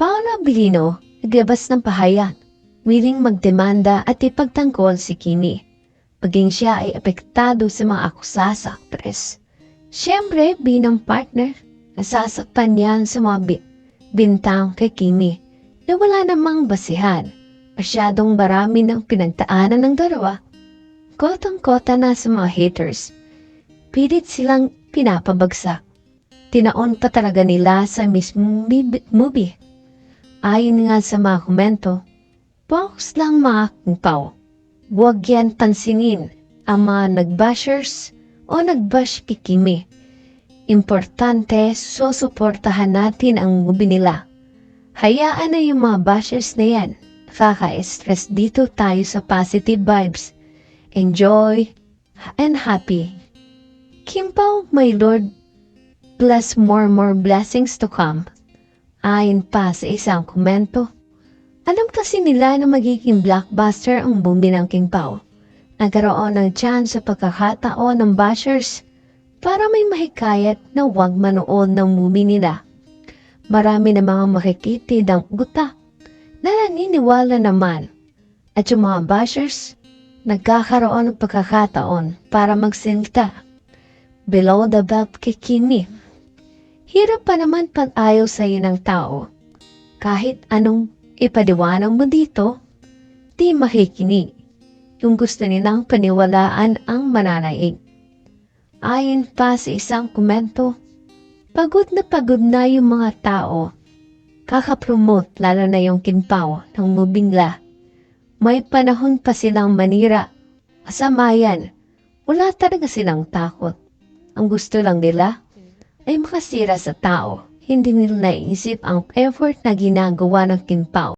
Paolo Abilino, naglabas ng pahayag, willing magdemanda at ipagtanggol si Kimi. Paging siya ay apektado sa mga akusa sa aktres. Siyempre, binang partner, nasasaktan niyan sa mga bi- bintang kay Kimi na wala namang basihan. Masyadong marami ng pinagtaanan ng dalawa. Kotang-kota na sa mga haters. Pilit silang pinapabagsak. Tinaon pa talaga nila sa mismong mi- movie. Ayon nga sa mga komento, box lang mga kumpaw. Huwag yan pansinin ang mga nagbashers o nagbash kay Kimi. Importante, susuportahan natin ang movie nila. Hayaan na yung mga bashers na yan. Nakaka-stress dito tayo sa positive vibes. Enjoy and happy. Kimpaw, my Lord, bless more more blessings to come. Ayon pa sa isang komento, alam kasi nila na magiging blockbuster ang movie ng King Pao. Nagkaroon ng chance sa pagkakataon ng bashers para may mahikayat na huwag manood ng movie nila. Marami na mga makikitid ang guta na naniniwala naman at yung mga bashers nagkakaroon ng pagkakataon para magsilta below the belt kay Kimi. Hirap pa naman pag ayaw sa'yo ng tao. Kahit anong ipadiwanag mo dito, di makikinig. Yung gusto nilang paniwalaan ang mananaig. Ayon pa sa isang komento, pagod na pagod na yung mga tao. Kakapromote lalo na yung kinpaw ng mubingla. May panahon pa silang manira. Kasama yan. Wala talaga silang takot. Ang gusto lang nila ay makasira sa tao. Hindi nila naisip ang effort na ginagawa ng kinpaw